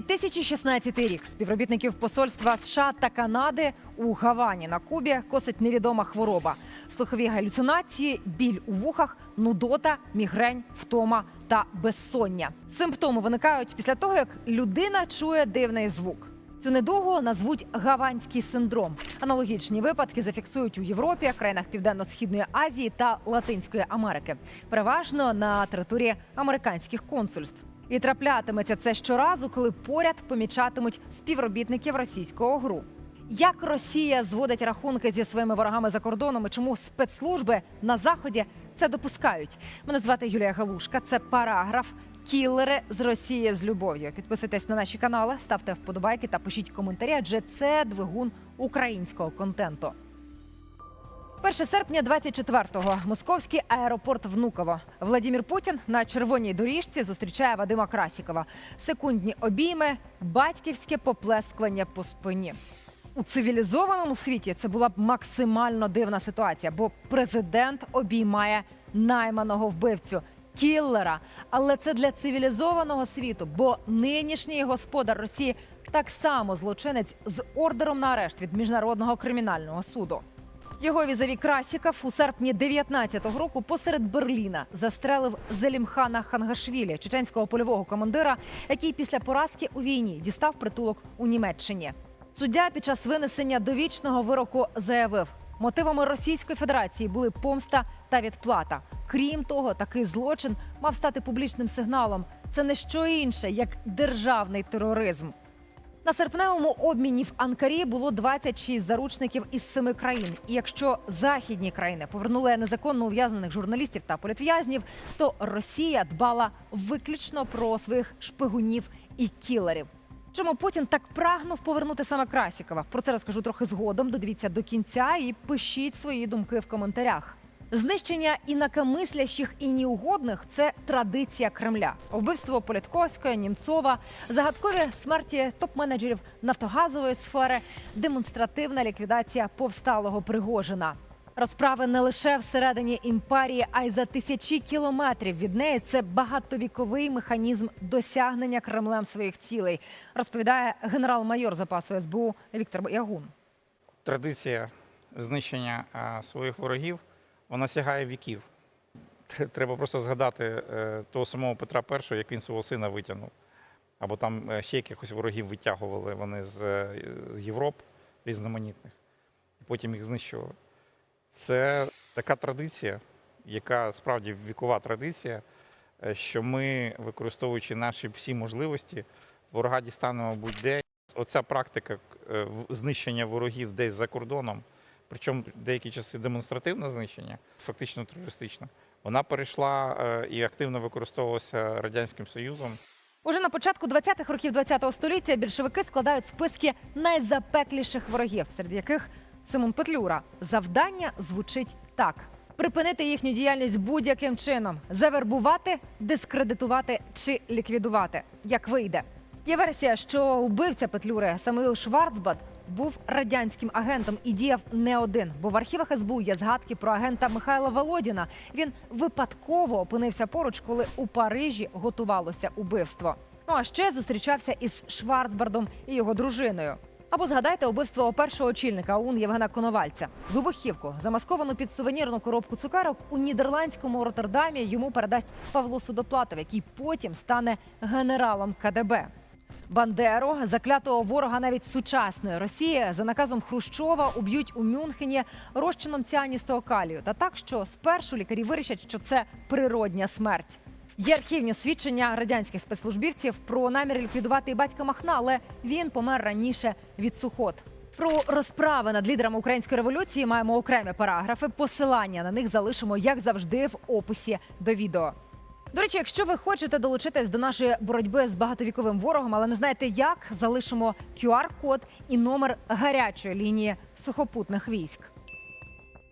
2016 рік співробітників посольства США та Канади у Гавані на Кубі косить невідома хвороба. Слухові галюцинації, біль у вухах, нудота, мігрень, втома та безсоння. Симптоми виникають після того, як людина чує дивний звук. Цю недугу назвуть гаванський синдром. Аналогічні випадки зафіксують у Європі, країнах Південно-Східної Азії та Латинської Америки, переважно на території американських консульств. І траплятиметься це щоразу, коли поряд помічатимуть співробітників російського ГРУ. Як Росія зводить рахунки зі своїми ворогами за кордоном чому спецслужби на заході це допускають? Мене звати Юлія Галушка. Це параграф Кілери з Росії з любов'ю. Підписуйтесь на наші канали, ставте вподобайки та пишіть коментарі, адже це двигун українського контенту. 1 серпня 24-го. Московський аеропорт Внуково. Владимир Путін на червоній доріжці зустрічає Вадима Красікова. Секундні обійми, батьківське поплескування по спині. У цивілізованому світі це була б максимально дивна ситуація, бо президент обіймає найманого вбивцю. Кіллера, але це для цивілізованого світу, бо нинішній господар Росії так само злочинець з ордером на арешт від міжнародного кримінального суду. Його візаві Красіков у серпні 19-го року посеред Берліна застрелив Зелімхана Хангашвілі, чеченського польового командира, який після поразки у війні дістав притулок у Німеччині. Суддя під час винесення довічного вироку заявив, мотивами Російської Федерації були помста та відплата. Крім того, такий злочин мав стати публічним сигналом. Це не що інше, як державний тероризм. На серпневому обміні в Анкарі було 26 заручників із семи країн. І якщо західні країни повернули незаконно ув'язнених журналістів та політв'язнів, то Росія дбала виключно про своїх шпигунів і кілерів. Чому Путін так прагнув повернути саме Красікова? Про це розкажу трохи згодом. Додивіться до кінця і пишіть свої думки в коментарях. Знищення інакомислящих і неугодних – це традиція Кремля. Вбивство Політковської, Німцова, загадкові смерті топ-менеджерів нафтогазової сфери, демонстративна ліквідація повсталого Пригожина. Розправи не лише всередині імперії, а й за тисячі кілометрів від неї. Це багатовіковий механізм досягнення Кремлем своїх цілей, розповідає генерал-майор запасу СБУ Віктор Ягун. традиція знищення своїх ворогів вона сягає віків. Треба просто згадати е, того самого Петра І, як він свого сина витягнув. Або там е, ще якихось ворогів витягували вони з, е, з Європ різноманітних, і потім їх знищували. Це така традиція, яка справді вікова традиція, що ми, використовуючи наші всі можливості, ворога дістанемо будь-де. Оця практика знищення ворогів десь за кордоном, причому деякі часи демонстративне знищення, фактично терористичне, вона перейшла е, і активно використовувалася Радянським Союзом. Уже на початку 20-х років 20-го століття більшовики складають списки найзапекліших ворогів, серед яких Симон Петлюра. Завдання звучить так: припинити їхню діяльність будь-яким чином, завербувати, дискредитувати чи ліквідувати, як вийде. Є версія, що вбивця Петлюри Самуїл Шварцбат був радянським агентом і діяв не один, бо в архівах СБУ є згадки про агента Михайла Володіна. Він випадково опинився поруч, коли у Парижі готувалося убивство. Ну а ще зустрічався із Шварцбардом і його дружиною. Або згадайте убивство першого очільника ОУН Євгена Коновальця. Вибухівку, замасковану під сувенірну коробку цукерок у нідерландському Роттердамі йому передасть Павло Судоплатов, який потім стане генералом КДБ. Бандеру, заклятого ворога навіть сучасної Росії, за наказом Хрущова уб'ють у Мюнхені розчином ціаністого калію. Та так, що спершу лікарі вирішать, що це природня смерть. Є архівні свідчення радянських спецслужбівців про намір ліквідувати батька Махна, але він помер раніше від сухот. Про розправи над лідерами української революції маємо окремі параграфи. Посилання на них залишимо, як завжди, в описі до відео. До речі, якщо ви хочете долучитись до нашої боротьби з багатовіковим ворогом, але не знаєте як, залишимо QR-код і номер гарячої лінії сухопутних військ.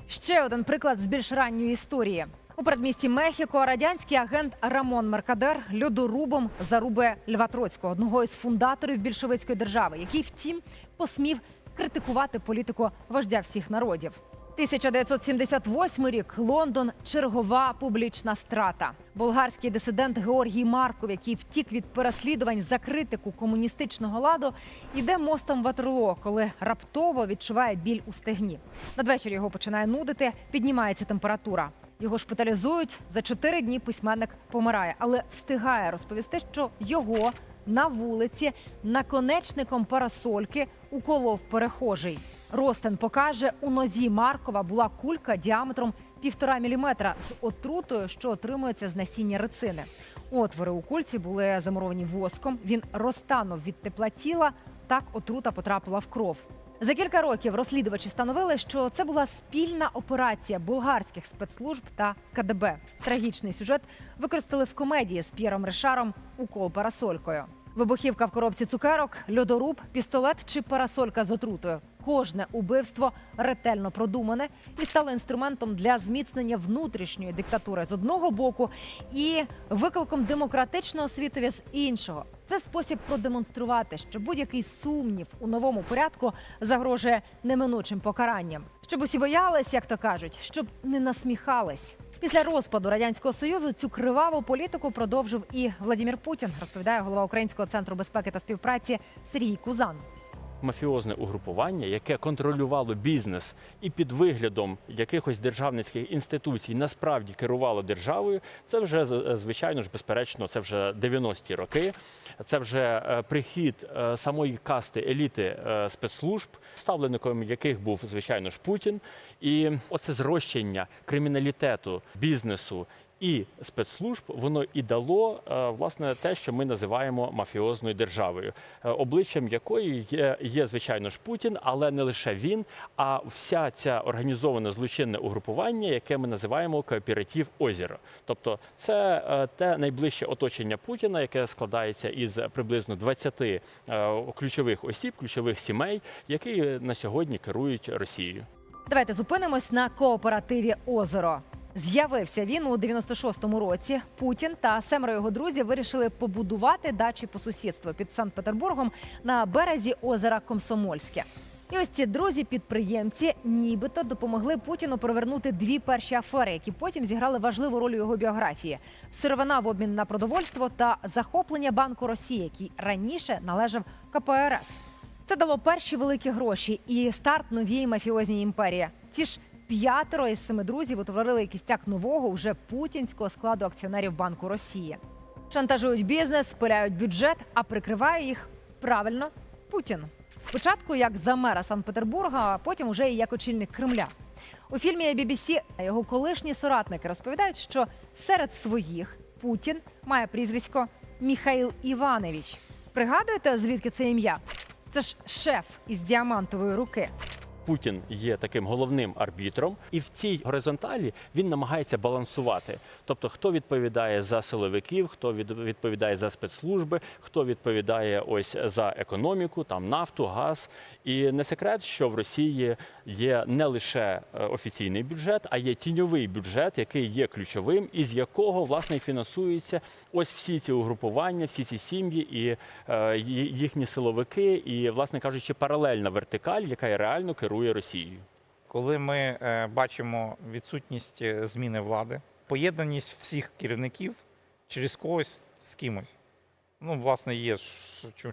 Ще один приклад з більш ранньої історії. У передмісті Мехіко радянський агент Рамон Меркадер льодорубом зарубує Льва Троцького, одного із фундаторів більшовицької держави, який, втім, посмів критикувати політику вождя всіх народів. 1978 рік Лондон чергова публічна страта. Болгарський дисидент Георгій Марков, який втік від переслідувань за критику комуністичного ладу, іде мостом Ватерлоо, коли раптово відчуває біль у стегні. Надвечір його починає нудити, піднімається температура. Його шпиталізують за чотири дні. Письменник помирає, але встигає розповісти, що його на вулиці наконечником парасольки уколов перехожий. Ростен покаже, у нозі Маркова була кулька діаметром півтора міліметра з отрутою, що отримується з насіння рицини. Отвори у кульці були замуровані воском. Він розтанув від тепла тіла. Так отрута потрапила в кров. За кілька років розслідувачі встановили, що це була спільна операція болгарських спецслужб та КДБ. Трагічний сюжет використали в комедії з П'єром Ришаром укол парасолькою. Вибухівка в коробці цукерок, льодоруб, пістолет чи парасолька з отрутою. Кожне убивство ретельно продумане і стало інструментом для зміцнення внутрішньої диктатури з одного боку і викликом демократичного світові з іншого. Це спосіб продемонструвати, що будь-який сумнів у новому порядку загрожує неминучим покаранням. Щоб усі боялись, як то кажуть, щоб не насміхались. Після розпаду радянського союзу цю криваву політику продовжив і Владимир Путін, розповідає голова Українського центру безпеки та співпраці Сергій Кузан. Мафіозне угрупування, яке контролювало бізнес і під виглядом якихось державницьких інституцій насправді керувало державою. Це вже звичайно ж безперечно, це вже 90-ті роки. Це вже е, прихід е, самої касти еліти е, спецслужб, ставленником яких був звичайно ж Путін. І оце зрощення криміналітету, бізнесу і спецслужб воно і дало е, власне те, що ми називаємо мафіозною державою, е, обличчям якої є, є звичайно ж Путін, але не лише він, а вся ця організоване злочинне угрупування, яке ми називаємо кооператив Озеро. Тобто, це е, те найближче оточення Путіна, яке складається із приблизно 20 е, ключових осіб, ключових сімей, які на сьогодні керують Росією. Давайте зупинимось на кооперативі Озеро. З'явився він у 96-му році. Путін та семеро його друзів вирішили побудувати дачі по сусідству під Санкт-Петербургом на березі озера Комсомольське. І ось ці друзі-підприємці нібито допомогли Путіну провернути дві перші афери, які потім зіграли важливу роль у його біографії: сировина в обмін на продовольство та захоплення банку Росії, який раніше належав КПРС. Це дало перші великі гроші і старт новій мафіозній імперії. Ці ж п'ятеро із семи друзів утворили кістяк нового уже путінського складу акціонерів Банку Росії. Шантажують бізнес, спиляють бюджет, а прикриває їх правильно Путін. Спочатку як за мера Санкт-Петербурга, а потім уже і як очільник Кремля. У фільмі BBC його колишні соратники розповідають, що серед своїх Путін має прізвисько Міхаїл Іванович. Пригадуєте, звідки це ім'я? Це ж шеф із діамантової руки. Путін є таким головним арбітром, і в цій горизонталі він намагається балансувати. Тобто, хто відповідає за силовиків, хто відповідає за спецслужби, хто відповідає ось за економіку, там нафту, газ. І не секрет, що в Росії є не лише е, офіційний бюджет, а є тіньовий бюджет, який є ключовим, і з якого власне фінансуються ось всі ці угрупування, всі ці сім'ї і е, їхні силовики, і, власне кажучи, паралельна вертикаль, яка реально керує Росією. Коли ми е, бачимо відсутність зміни влади, поєднаність всіх керівників через когось з кимось. Ну, власне, є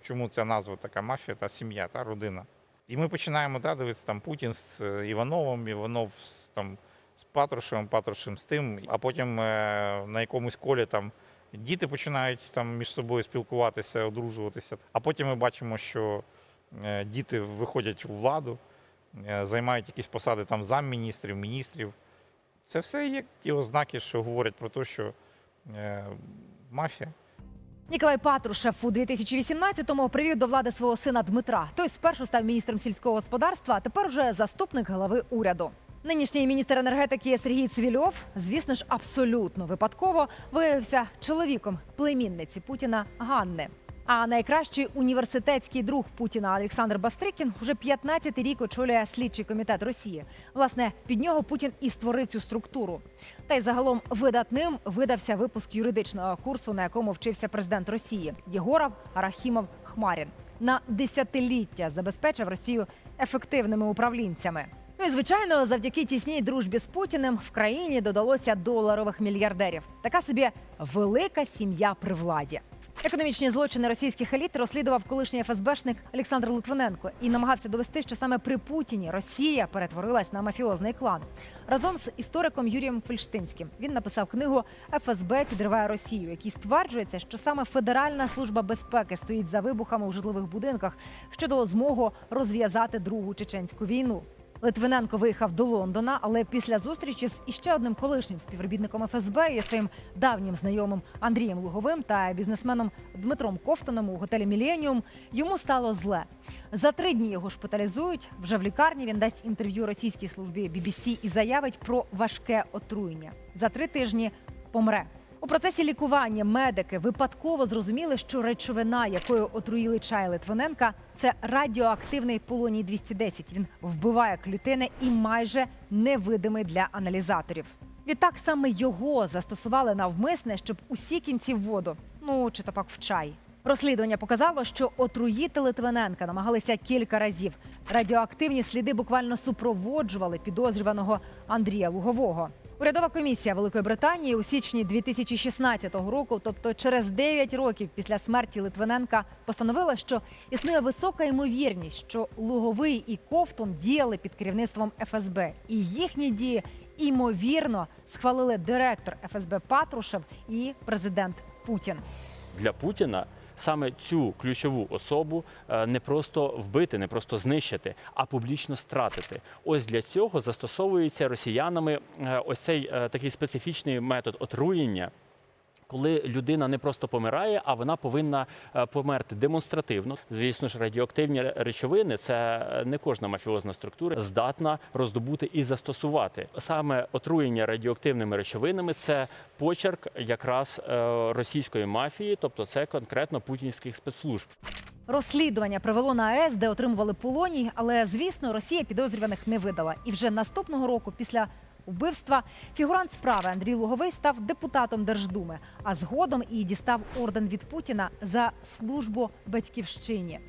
чому ця назва така мафія та сім'я, та родина. І ми починаємо да, дивитися там Путін з е, Івановим, Іванов з, там, з Патрушевим, Патрушем з тим, а потім е, на якомусь колі там діти починають там між собою спілкуватися, одружуватися. А потім ми бачимо, що е, діти виходять у владу, е, займають якісь посади там замміністрів, міністрів. Це все є ті ознаки, що говорять про те, що е, мафія. Ніколай Патрушев у 2018-му привів до влади свого сина Дмитра. Той спершу став міністром сільського господарства, а тепер уже заступник глави уряду. Нинішній міністр енергетики Сергій Цвільов, звісно ж, абсолютно випадково виявився чоловіком племінниці Путіна Ганни. А найкращий університетський друг Путіна Олександр Бастрикін уже 15-й рік очолює слідчий комітет Росії. Власне, під нього Путін і створив цю структуру. Та й загалом видатним видався випуск юридичного курсу, на якому вчився президент Росії Єгоров Арахімов Хмарін. На десятиліття забезпечив Росію ефективними управлінцями. Ну і звичайно, завдяки тісній дружбі з Путіним в країні додалося доларових мільярдерів. Така собі велика сім'я при владі. Економічні злочини російських еліт розслідував колишній ФСБшник Олександр Литвиненко і намагався довести, що саме при Путіні Росія перетворилась на мафіозний клан. Разом з істориком Юрієм Фельштинським він написав книгу ФСБ підриває Росію, в якій стверджується, що саме Федеральна служба безпеки стоїть за вибухами у житлових будинках, що дало змогу розв'язати другу чеченську війну. Литвиненко виїхав до Лондона, але після зустрічі з іще одним колишнім співробітником ФСБ і своїм давнім знайомим Андрієм Луговим та бізнесменом Дмитром Ковтоном у готелі Міленіум йому стало зле. За три дні його шпиталізують. Вже в лікарні він дасть інтерв'ю російській службі BBC і заявить про важке отруєння. За три тижні помре. У процесі лікування медики випадково зрозуміли, що речовина, якою отруїли чай Литвиненка, це радіоактивний полоній 210. Він вбиває клітини і майже невидимий для аналізаторів. Відтак саме його застосували навмисне, щоб усі кінці в воду, ну чи то пак в чай. Розслідування показало, що отруїти Литвиненка намагалися кілька разів. Радіоактивні сліди буквально супроводжували підозрюваного Андрія Лугового. Урядова комісія Великої Британії у січні 2016 року, тобто через 9 років після смерті Литвиненка, постановила, що існує висока ймовірність, що Луговий і Ковтун діяли під керівництвом ФСБ, і їхні дії імовірно схвалили директор ФСБ Патрушев і президент Путін. Для Путіна саме цю ключову особу е, не просто вбити, не просто знищити, а публічно стратити. Ось для цього застосовується росіянами е, ось цей е, такий специфічний метод отруєння. Коли людина не просто помирає, а вона повинна е, померти демонстративно. Звісно ж, радіоактивні речовини це не кожна мафіозна структура здатна роздобути і застосувати. Саме отруєння радіоактивними речовинами це почерк якраз е, російської мафії, тобто це конкретно путінських спецслужб. Розслідування привело на АЕС, де отримували полоній, але звісно, Росія підозрюваних не видала. І вже наступного року, після вбивства, фігурант справи Андрій Луговий став депутатом Держдуми, а згодом і дістав орден від Путіна за службу батьківщині.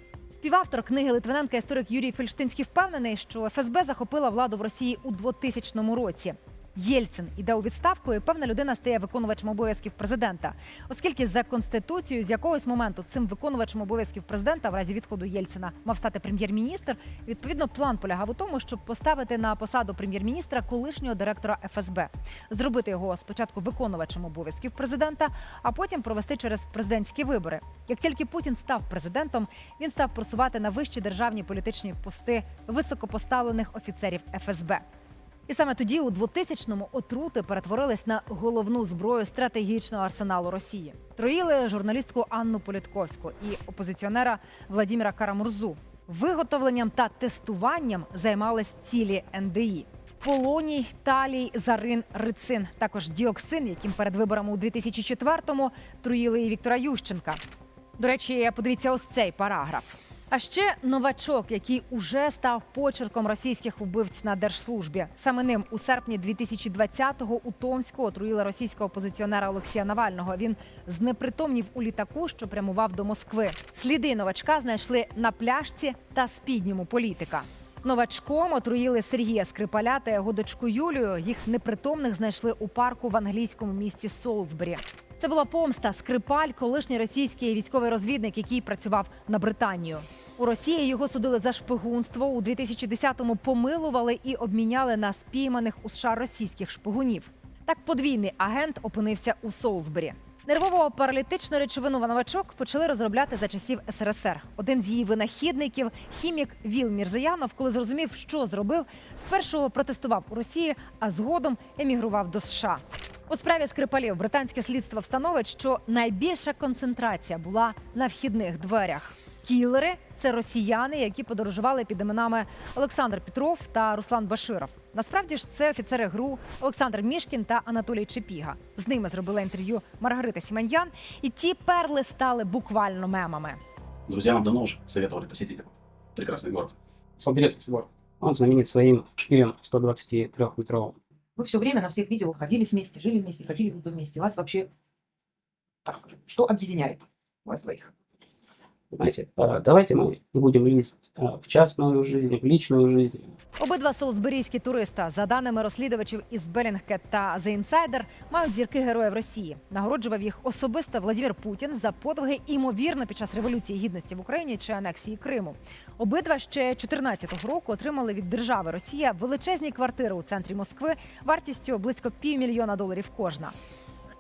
Співавтор книги Литвиненка історик Юрій Фельштинський впевнений, що ФСБ захопила владу в Росії у 2000 році. Єльцин іде у відставку, і певна людина стає виконувачем обов'язків президента, оскільки за конституцією з якогось моменту цим виконувачем обов'язків президента в разі відходу Єльцина мав стати прем'єр-міністр. Відповідно, план полягав у тому, щоб поставити на посаду прем'єр-міністра колишнього директора ФСБ, зробити його спочатку виконувачем обов'язків президента, а потім провести через президентські вибори. Як тільки Путін став президентом, він став просувати на вищі державні політичні пости високопоставлених офіцерів ФСБ. І саме тоді, у 2000-му, отрути перетворились на головну зброю стратегічного арсеналу Росії. Троїли журналістку Анну Політковську і опозиціонера Владіміра Карамурзу. Виготовленням та тестуванням займались цілі НДІ. Полоній, талій, зарин, рицин, також діоксин, яким перед виборами у 2004-му труїли і Віктора Ющенка. До речі, подивіться ось цей параграф. А ще новачок, який уже став почерком російських вбивць на держслужбі. Саме ним у серпні 2020-го у Томську отруїли російського опозиціонера Олексія Навального. Він знепритомнів у літаку, що прямував до Москви. Сліди новачка знайшли на пляшці та спідньому політика. Новачком отруїли Сергія Скрипаля та його дочку Юлію. Їх непритомних знайшли у парку в англійському місті Солсбері. Це була помста. Скрипаль, колишній російський військовий розвідник, який працював на Британію. У Росії його судили за шпигунство. У 2010-му помилували і обміняли на спійманих у США російських шпигунів. Так подвійний агент опинився у Солсбері. Нервово паралітичну речовину новачок почали розробляти за часів СРСР. Один з її винахідників, хімік Віл Мірзаянов, коли зрозумів, що зробив, спершу протестував у Росії, а згодом емігрував до США. У справі Скрипалів британське слідство встановить, що найбільша концентрація була на вхідних дверях. Кілери це росіяни, які подорожували під іменами Олександр Петров та Руслан Баширов. Насправді ж це офіцери ГРУ Олександр Мішкін та Анатолій Чепіга. З ними зробила інтерв'ю Маргарита Сіманьян, і ті перли стали буквально мемами. Друзья нам давно уже советовали посетить этот прекрасный город. Солберецкий собор. Он знаменит своим шпилем 123-метровым. Вы все время на всех видео ходили вместе, жили вместе, ходили вместе. Вас вообще, так скажем, что объединяет вас двоих? Знаете, э, давайте мы не будем лезть э, в частную жизнь, в личную жизнь. Обидва солсберійські туриста, за даними розслідувачів із Белінгкет та The Insider, мають зірки героїв Росії. Нагороджував їх особисто Владимир Путін за подвиги, імовірно, під час революції гідності в Україні чи анексії Криму. Обидва ще 2014 року отримали від держави Росія величезні квартири у центрі Москви вартістю близько півмільйона доларів кожна.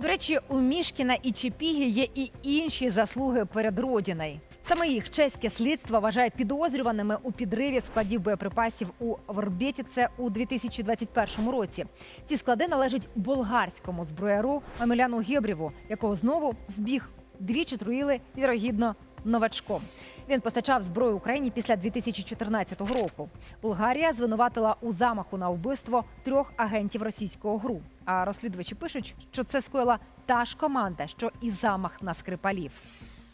До речі, у Мішкіна і Чепіги є і інші заслуги перед родиною. Саме їх чеське слідство вважає підозрюваними у підриві складів боєприпасів у Вербєтіце у 2021 році. Ці склади належать болгарському зброяру Амеляну Гебрєву, якого знову збіг двічі труїли вірогідно новачком. Він постачав зброю Україні після 2014 року. Болгарія звинуватила у замаху на вбивство трьох агентів російського ГРУ. А розслідувачі пишуть, що це скоїла та ж команда, що і замах на скрипалів.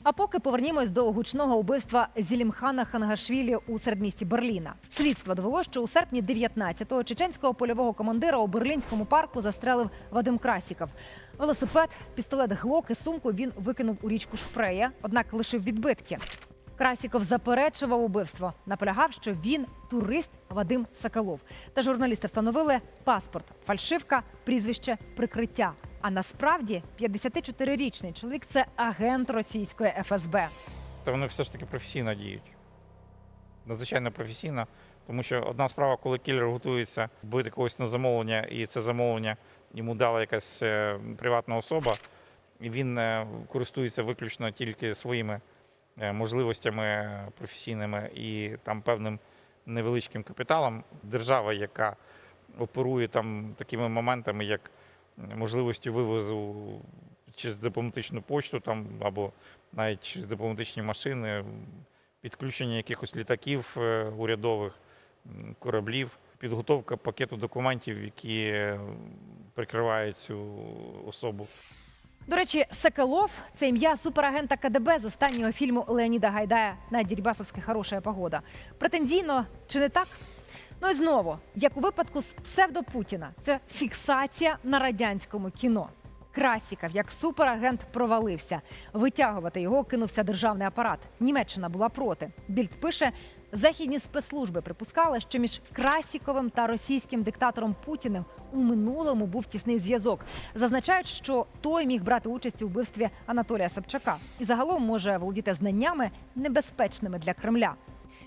А поки повернімось до гучного убивства Зілімхана Хангашвілі у середмісті Берліна. Слідство довело, що у серпні 19-го чеченського польового командира у берлінському парку застрелив Вадим Красіков. Велосипед, пістолет Глок і сумку він викинув у річку Шпрея, однак лишив відбитки. Красіков заперечував убивство, наполягав, що він турист Вадим Соколов. Та журналісти встановили паспорт, фальшивка, прізвище, прикриття. А насправді 54-річний чоловік це агент російської ФСБ. Та вони все ж таки професійно діють. Надзвичайно професійно, тому що одна справа, коли кілер готується бити когось на замовлення, і це замовлення йому дала якась е, приватна особа, і він е, користується виключно тільки своїми е, можливостями професійними і там певним невеличким капіталом. Держава, яка оперує там такими моментами, як можливості вивозу через дипломатичну почту там або навіть через дипломатичні машини, підключення якихось літаків е, урядових, кораблів, підготовка пакету документів, які е, прикривають цю особу. До речі, Соколов це ім'я суперагента КДБ з останнього фільму Леоніда Гайдая на Дірбасовське хороша погода. Претензійно чи не так? Ну і знову, як у випадку з псевдопутіна, це фіксація на радянському кіно. Красіков, як суперагент, провалився. Витягувати його кинувся державний апарат. Німеччина була проти. Більд пише. Західні спецслужби припускали, що між Красіковим та російським диктатором Путіним у минулому був тісний зв'язок. Зазначають, що той міг брати участь у вбивстві Анатолія Собчака і загалом може володіти знаннями небезпечними для Кремля.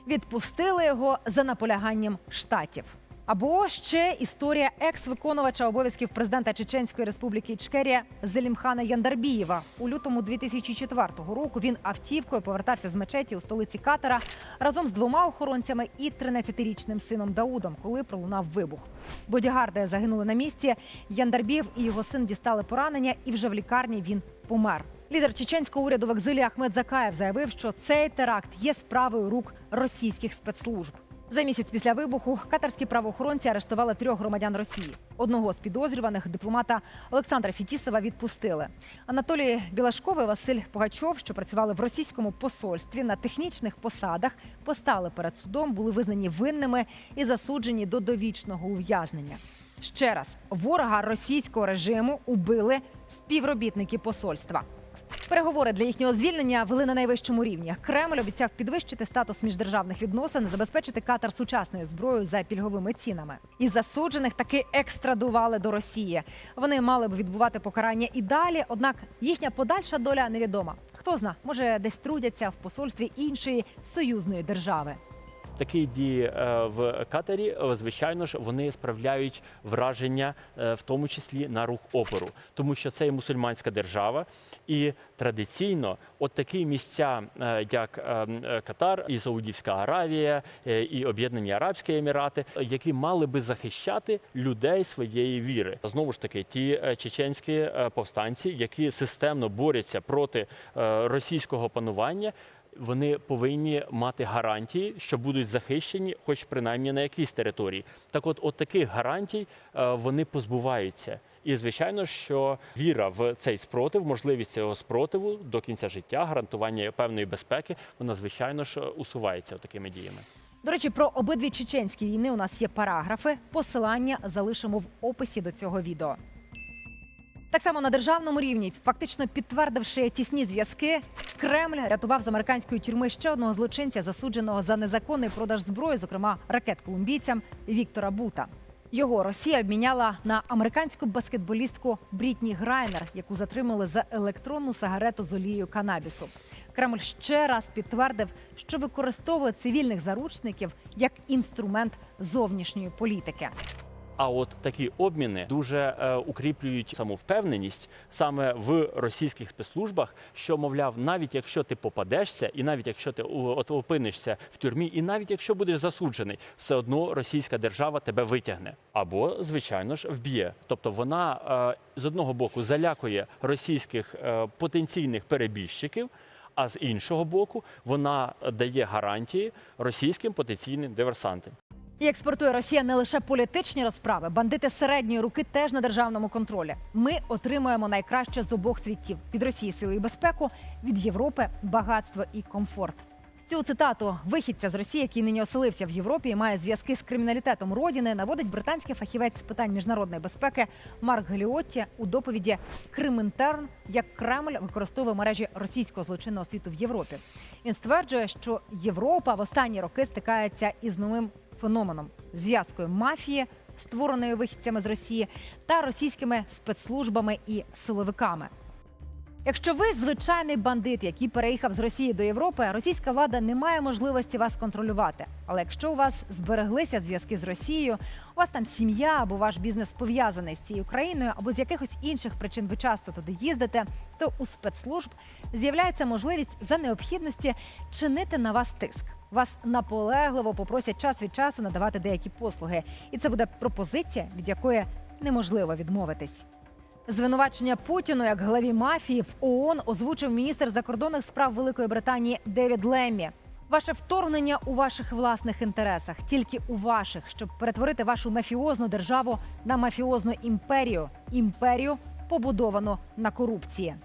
Відпустили його за наполяганням штатів. Або ще історія екс-виконувача обов'язків президента Чеченської республіки Ічкерія Зелімхана Яндарбієва. У лютому 2004 року він автівкою повертався з мечеті у столиці Катара разом з двома охоронцями і 13-річним сином Даудом, коли пролунав вибух. Бодігарди загинули на місці. Яндарбієв і його син дістали поранення, і вже в лікарні він помер. Лідер чеченського уряду в екзилі Ахмед Закаєв заявив, що цей теракт є справою рук російських спецслужб. За місяць після вибуху катарські правоохоронці арештували трьох громадян Росії. Одного з підозрюваних дипломата Олександра Фітісова відпустили. Анатолій Білашков і Василь Пугачов, що працювали в російському посольстві на технічних посадах, постали перед судом, були визнані винними і засуджені до довічного ув'язнення. Ще раз ворога російського режиму убили співробітники посольства. Переговори для їхнього звільнення вели на найвищому рівні. Кремль обіцяв підвищити статус міждержавних відносин, забезпечити Катар сучасною зброєю за пільговими цінами. І засуджених таки екстрадували до Росії. Вони мали б відбувати покарання і далі. Однак їхня подальша доля невідома. Хто зна, може десь трудяться в посольстві іншої союзної держави. Такі дії е, в Катарі, е, звичайно ж, вони справляють враження, е, в тому числі на рух опору, тому що це є мусульманська держава, і традиційно, от такі місця, як Катар, і Саудівська Аравія, і Об'єднані Арабські Емірати, які мали би захищати людей своєї віри. Знову ж таки, ті чеченські повстанці, які системно борються проти російського панування вони повинні мати гарантії, що будуть захищені, хоч принаймні на якійсь території. Так, от, от таких гарантій е, вони позбуваються. І звичайно, що віра в цей спротив, можливість цього спротиву до кінця життя, гарантування певної безпеки, вона звичайно ж усувається такими діями. До речі, про обидві чеченські війни у нас є параграфи. Посилання залишимо в описі до цього відео. Так само на державному рівні, фактично підтвердивши тісні зв'язки, Кремль рятував з американської тюрми ще одного злочинця, засудженого за незаконний продаж зброї, зокрема ракет колумбійцям Віктора Бута. Його Росія обміняла на американську баскетболістку Брітні Грайнер, яку затримали за електронну сигарету з олією канабісу. Кремль ще раз підтвердив, що використовує цивільних заручників як інструмент зовнішньої політики. А от такі обміни дуже е, укріплюють самовпевненість саме в російських спецслужбах, що мовляв, навіть якщо ти попадешся, і навіть якщо ти опинишся в тюрмі, і навіть якщо будеш засуджений, все одно російська держава тебе витягне або, звичайно ж, вб'є. Тобто вона е, з одного боку залякує російських е, потенційних перебіжчиків. А з іншого боку, вона дає гарантії російським потенційним диверсантам. І експортує Росія не лише політичні розправи, бандити середньої руки теж на державному контролі. Ми отримуємо найкраще з обох світів: від Росії сили і безпеку, від Європи багатство і комфорт. Цю цитату вихідця з Росії, який нині оселився в Європі і має зв'язки з криміналітетом родини, наводить британський фахівець з питань міжнародної безпеки Марк Галіотті у доповіді Кримінтерн, як Кремль використовує мережі російського злочинного світу в Європі. Він стверджує, що Європа в останні роки стикається із новим феноменом зв'язкою мафії, створеної вихідцями з Росії, та російськими спецслужбами і силовиками. Якщо ви звичайний бандит, який переїхав з Росії до Європи, російська влада не має можливості вас контролювати. Але якщо у вас збереглися зв'язки з Росією, у вас там сім'я або ваш бізнес пов'язаний з цією країною, або з якихось інших причин ви часто туди їздите, то у спецслужб з'являється можливість за необхідності чинити на вас тиск. Вас наполегливо попросять час від часу надавати деякі послуги, і це буде пропозиція, від якої неможливо відмовитись. Звинувачення Путіну як главі мафії в ООН озвучив міністр закордонних справ Великої Британії Девід Леммі. Ваше вторгнення у ваших власних інтересах, тільки у ваших, щоб перетворити вашу мафіозну державу на мафіозну імперію, імперію, побудовану на корупції.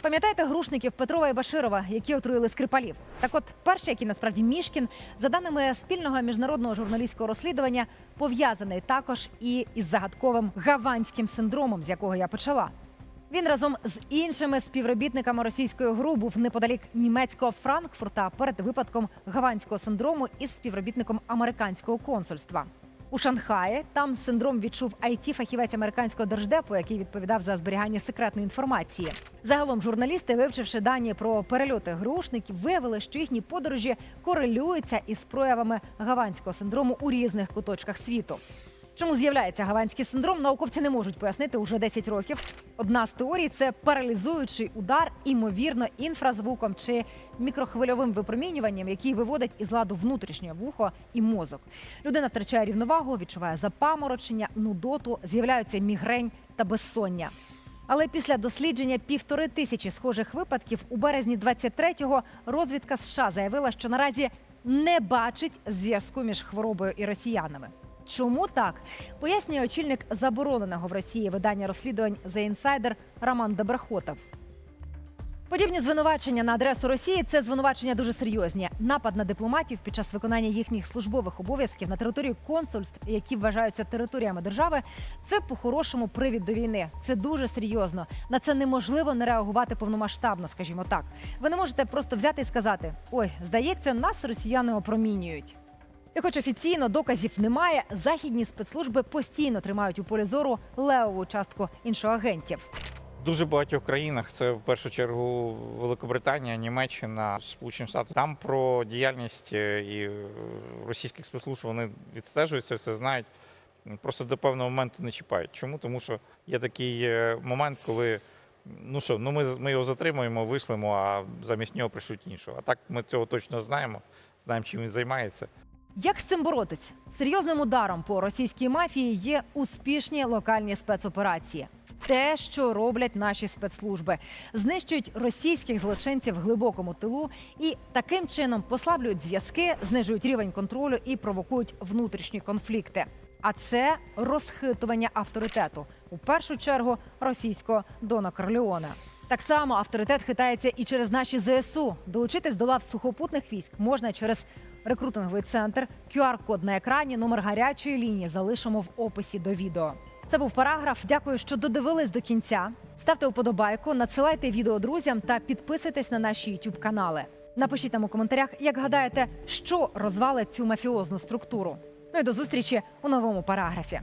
Пам'ятаєте грушників Петрова і Баширова, які отруїли скрипалів? Так от, перший, який насправді Мішкін, за даними спільного міжнародного журналістського розслідування, пов'язаний також і із загадковим гаванським синдромом, з якого я почала. Він разом з іншими співробітниками російської ГРУ був неподалік німецького Франкфурта перед випадком гаванського синдрому із співробітником американського консульства. У Шанхаї там синдром відчув it фахівець американського держдепу, який відповідав за зберігання секретної інформації. Загалом журналісти, вивчивши дані про перельоти грушників, виявили, що їхні подорожі корелюються із проявами гаванського синдрому у різних куточках світу. Чому з'являється гаванський синдром, науковці не можуть пояснити уже 10 років. Одна з теорій це паралізуючий удар, імовірно, інфразвуком чи мікрохвильовим випромінюванням, який виводить із ладу внутрішнє вухо і мозок. Людина втрачає рівновагу, відчуває запаморочення, нудоту, з'являються мігрень та безсоння. Але після дослідження півтори тисячі схожих випадків у березні 23-го розвідка США заявила, що наразі не бачить зв'язку між хворобою і росіянами. Чому так пояснює очільник забороненого в Росії видання розслідувань The Insider Роман Доброхотов. Подібні звинувачення на адресу Росії це звинувачення дуже серйозні. Напад на дипломатів під час виконання їхніх службових обов'язків на території консульств, які вважаються територіями держави, це по-хорошому привід до війни. Це дуже серйозно. На це неможливо не реагувати повномасштабно, скажімо так. Ви не можете просто взяти і сказати: ой, здається, нас росіяни опромінюють. І хоч офіційно доказів немає, західні спецслужби постійно тримають у полі зору левову частку іншоагентів. Дуже багатьох країнах, це в першу чергу Великобританія, Німеччина, Сполучені Штати. Там про діяльність е, і російських спецслужб вони відстежуються, все знають. Просто до певного моменту не чіпають. Чому? Тому що є такий е, момент, коли ну що, ну ми, ми його затримуємо, вислимо, а замість нього пришлють іншого. А так ми цього точно знаємо, знаємо, чим він займається. Як з цим боротись? Серйозним ударом по російській мафії є успішні локальні спецоперації. Те, що роблять наші спецслужби, знищують російських злочинців в глибокому тилу і таким чином послаблюють зв'язки, знижують рівень контролю і провокують внутрішні конфлікти. А це розхитування авторитету у першу чергу російського Дона Корлеона. Так само авторитет хитається і через наші ЗСУ. Долучитись до лав сухопутних військ можна через рекрутинговий центр. QR-код на екрані, номер гарячої лінії залишимо в описі до відео. Це був параграф. Дякую, що додивились до кінця. Ставте вподобайку, надсилайте відео друзям та підписуйтесь на наші youtube канали. Напишіть нам у коментарях, як гадаєте, що розвалить цю мафіозну структуру. Ну і до зустрічі у новому параграфі.